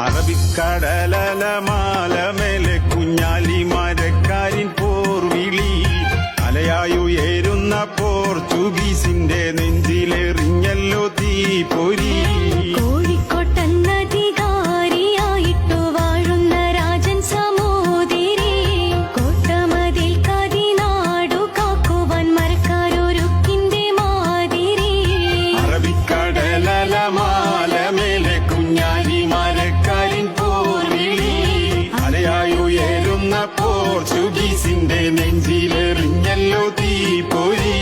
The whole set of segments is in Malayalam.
അറബിക്കടലല മാലമേലെ കുഞ്ഞാലി മരക്കാരിൻ പോർവിളി അലയായുയരുന്ന പോർച്ചുഗീസിന്റെ നെഞ്ചിലെറിഞ്ഞല്ലോ തീ പൊരി. നെഞ്ചിലെറിഞ്ഞല്ലോ തീ പൊരി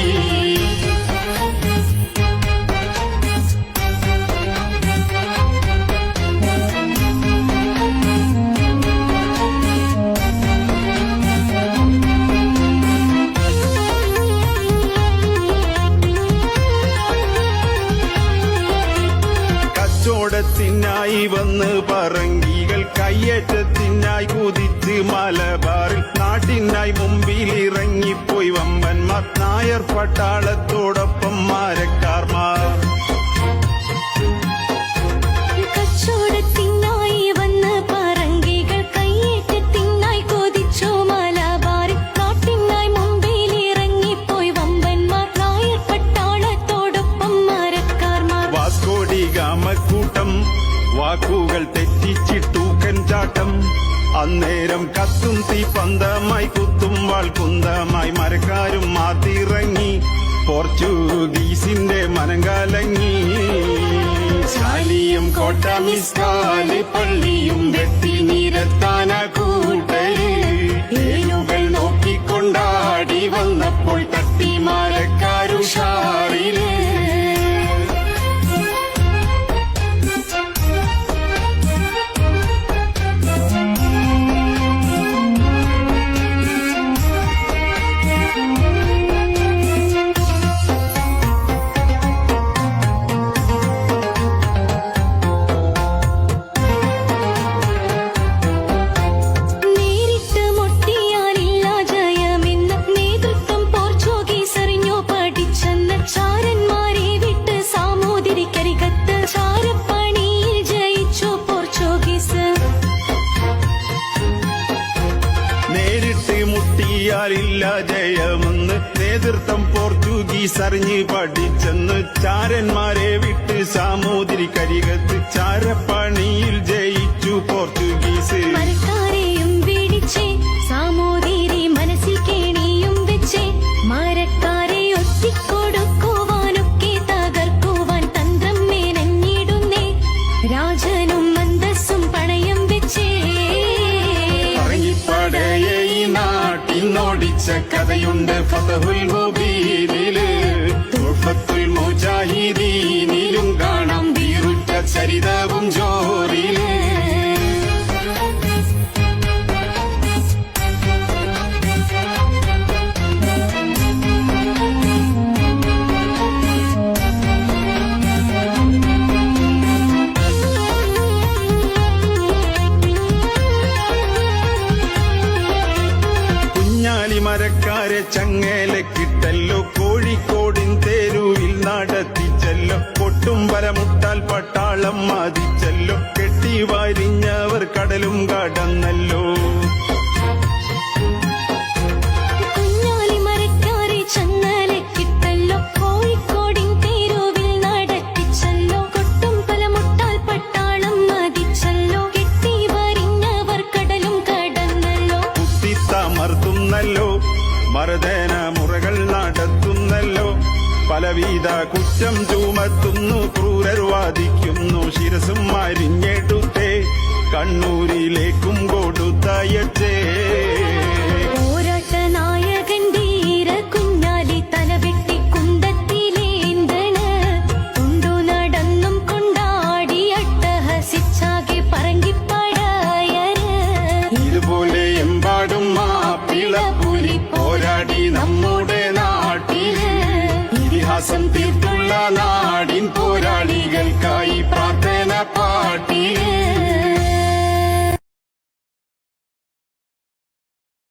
കച്ചോടത്തിനായി വന്ന് പറങ്കികൾ കയ്യേറ്റത്തിനായി കുതിച്ച് മലബാറിൽ നാട്ടിനായി മുമ്പിൽ ഇറങ്ങിപ്പോയി വമ്പന്മാർ. നായർ പട്ടാളത്തോടൊപ്പം മാരക്കാർമാർ. ചാട്ടം. അന്നേരം കത്തും തീ പന്തമായി കുത്തും വാൾക്കുന്തമായി മരക്കാരും മാത്തിറങ്ങി പോർച്ചുഗീസിന്റെ മനം കലങ്ങി. ശാലിയും കോട്ടാമിസ്കാലി പള്ളിയും വെട്ടി നേരിട്ട് മുട്ടിയാലില്ല ജയമെന്ന് നേതൃത്വം പോർച്ചുഗീസ് അറിഞ്ഞ് പഠിച്ചെന്ന് ചാരന്മാരെ വിട്ട് സാമൂതിരി കരികത്ത് നോടിച്ച കഥയുണ്ട്. ഫതഹുൽ മുബീനിൽ. ചങ്ങലക്കിട്ടല്ലോ കോഴിക്കോടിൻ തെരുവിൽ നടത്തിച്ചല്ലോ കൊട്ടും വരമുട്ടാൽ പട്ടാളം മാതിച്ചല്ലോ കെട്ടി വാരിഞ്ഞവർ കടലും കടന്നല്ലോ. മറുതേന മുറകൾ നടത്തുന്നല്ലോ. പലവിധ കുറ്റം ചുമത്തുന്നു ക്രൂരർ വാദിക്കുന്നു. ശിരസും മരിഞ്ഞെടുത്തേ കണ്ണൂരിലേക്കും കൊടുത്തയച്ചേ.